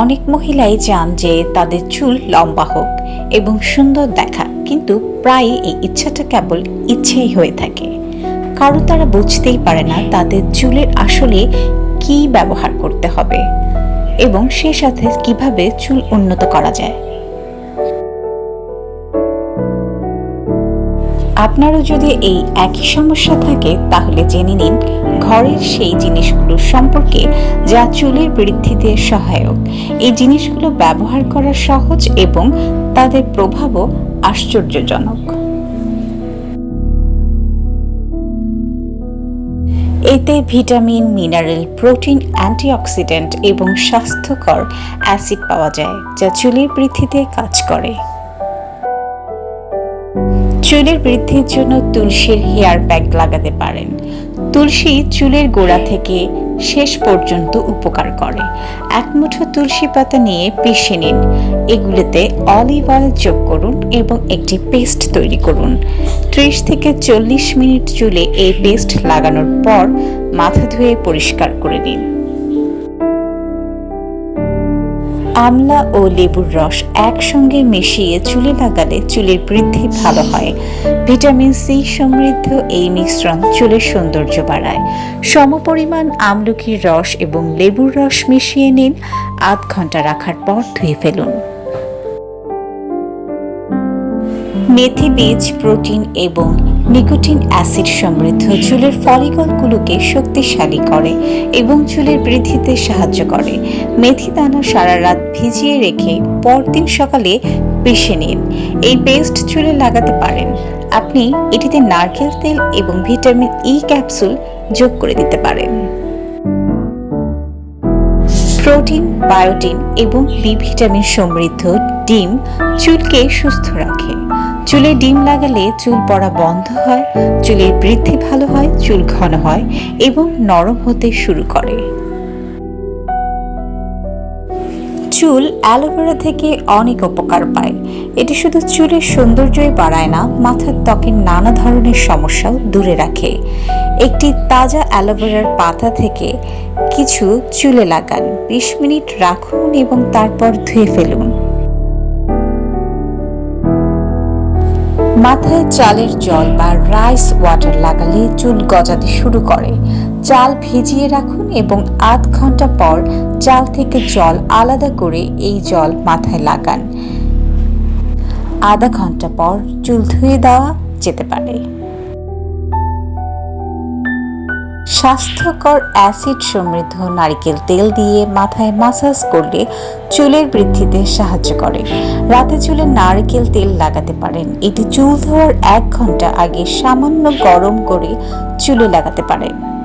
অনেক মহিলাই চান যে তাদের চুল লম্বা হোক এবং সুন্দর দেখা, কিন্তু প্রায় এই ইচ্ছাটা কেবল ইচ্ছেই হয়ে থাকে। কারও তারা বুঝতেই পারে না তাদের চুলের আসলে কি ব্যবহার করতে হবে এবং সে সাথে কীভাবে চুল উন্নত করা যায়। আপনারও যদি এই একই সমস্যা থাকে, তাহলে জেনে নিন ঘরের সেই জিনিসগুলো সম্পর্কে যা চুলের বৃদ্ধিতে সহায়ক। এই জিনিসগুলো ব্যবহার করা সহজ এবং তাদের প্রভাবও আশ্চর্যজনক। এতে ভিটামিন, মিনারেল, প্রোটিন, অ্যান্টিঅক্সিডেন্ট এবং স্বাস্থ্যকর অ্যাসিড পাওয়া যায়, যা চুলের বৃদ্ধিতে কাজ করে। চুলের বৃদ্ধির জন্য তুলসীর হেয়ার প্যাক লাগাতে পারেন। তুলসী চুলের গোড়া থেকে শেষ পর্যন্ত উপকার করে। এক মুঠো তুলসী পাতা নিয়ে পিষে নিন। এগুলিতে অলিভ অয়েল যোগ করুন এবং একটি পেস্ট তৈরি করুন। ত্রিশ থেকে চল্লিশ মিনিট চুলে এই পেস্ট লাগানোর পর মাথা ধুয়ে পরিষ্কার করে নিন। আমলা ও লেবুর রস একসঙ্গে মিশিয়ে চুলে লাগালে চুলের বৃদ্ধি ভালো হয়। ভিটামিন সি সমৃদ্ধ এই মিশ্রণ চুলের সৌন্দর্য বাড়ায়। সমপরিমাণ আমলকির রস এবং লেবুর রস মিশিয়ে নিন। আধ ঘণ্টা রাখার পর ধুয়ে ফেলুন। মেথি বীজ, প্রোটিন এবং নিকোটিন অ্যাসিড সমৃদ্ধ চুলের ফলিকলগুলোকে শক্তিশালী করে এবং চুলের বৃদ্ধিতে সাহায্য করে। মেথি দানা সারা রাত ভিজিয়ে রেখে পরদিন সকালে পিষে নিন। এই পেস্ট চুলে লাগাতে পারেন। আপনি এটিতে নারকেল তেল এবং ভিটামিন ই ক্যাপসুল যোগ করে দিতে পারেন। প্রোটিন, বায়োটিন এবং বি ভিটামিন সমৃদ্ধ ডিম চুলকে সুস্থ রাখে। চুলে ডিম লাগালে চুল পড়া বন্ধ হয়, চুলের বৃদ্ধি ভালো হয়, চুল ঘন হয় এবং নরম হতে শুরু করে। চুল অ্যালোভেরা থেকে অনেক উপকার পায়। এটি শুধু চুলের সৌন্দর্যই বাড়ায় না, মাথার ত্বকের নানা ধরনের সমস্যাও দূরে রাখে। একটি তাজা অ্যালোভেরার পাতা থেকে কিছু চুলে লাগান। বিশ মিনিট রাখুন এবং তারপর ধুয়ে ফেলুন। মাথায় চালের জল বা রাইস ওয়াটার লাগালে চুল গজাতে শুরু করে। চাল ভিজিয়ে রাখুন এবং আধ ঘণ্টা পর চাল থেকে জল আলাদা করে এই জল মাথায় লাগান। আধা ঘণ্টা পর চুল ধুয়ে দেওয়া যেতে পারে। স্বাস্থ্যকর অ্যাসিড সমৃদ্ধ নারিকেল তেল দিয়ে মাথায় মাসাজ করলে চুলের বৃদ্ধিতে সাহায্য করে। রাতে চুলে নারকেল তেল লাগাতে পারেন। এটি চুল ধোয়ার এক ঘণ্টা আগে সামান্য গরম করে চুলে লাগাতে পারেন।